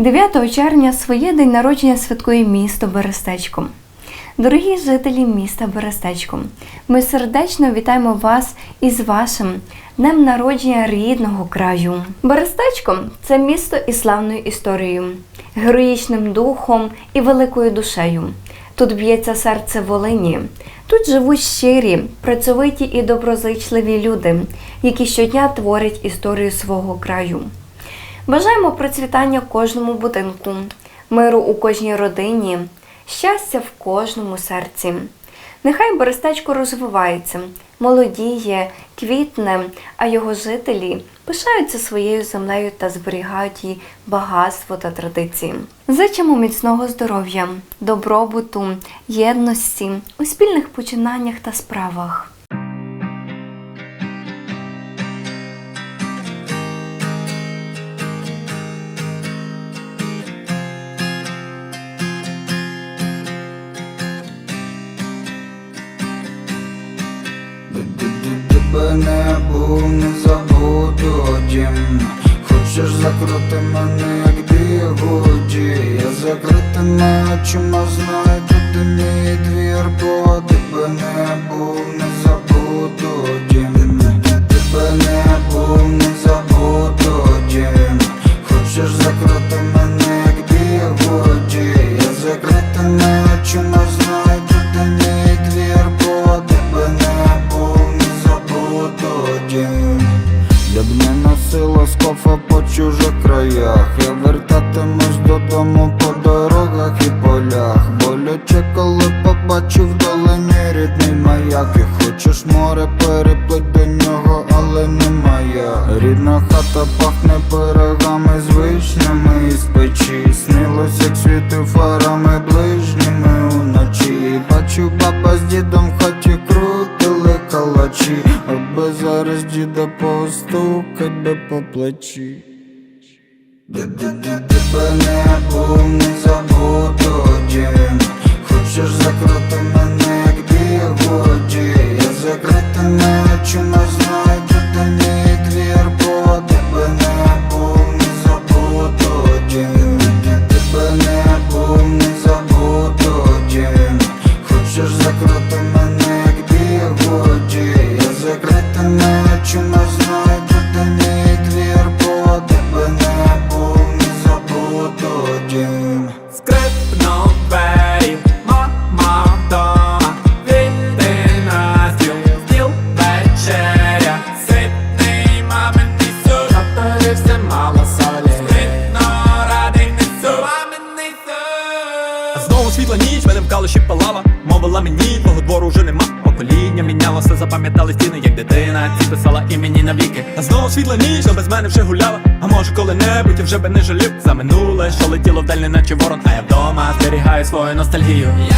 9 червня своє день народження святкує місто Берестечко. Дорогі жителі міста Берестечко, ми сердечно вітаємо вас із вашим днем народження рідного краю. Берестечко це місто із славною історією, героїчним духом і великою душею. Тут б'ється серце Волині. Тут живуть щирі, працьовиті і доброзичливі люди, які щодня творять історію свого краю. Бажаємо процвітання кожному будинку, миру у кожній родині, щастя в кожному серці. Нехай Берестечко розвивається, молодіє, квітне, а його жителі пишаються своєю землею та зберігають її багатство та традиції. Зичимо міцного здоров'я, добробуту, єдності у спільних починаннях та справах. Тебе не був, не забуду дім Хочеш закрути мене, як бігуді? Я закритими очима знаю, туди мій двір Бо тебе не був, не забуду носила по чужих краях. Я вертатимусь додому по дорогах і полях. Боляче, коли побачу вдалині рідний маяк. І хочеш море переплить до нього, але не Рідна хата пахне пирогами з вишнями. Із печі Снилось, як світи фарами ближніми уночі. Бачу, баба з дідом в хаті крутили калачі Аби зараз діда постукать би по плечі. Тебе не був, не забуду дім Хочеш закрути мене, як бігуді? Я закритими очима знаю, де мій двір Бо тебе не був, не забуду дім Тебе не був, світла ніч, мене в калуші палала, Мовила мені, твого двору вже нема. Покоління мінялося, запам'ятали стіни, як дитина Ці писала імені навіки. А знову світла ніч, а без мене вже гуляла. А може коли-небудь я вже би не жалів. За минуле, що летіло вдаль, наче ворон. А я вдома зберігаю свою ностальгію. Я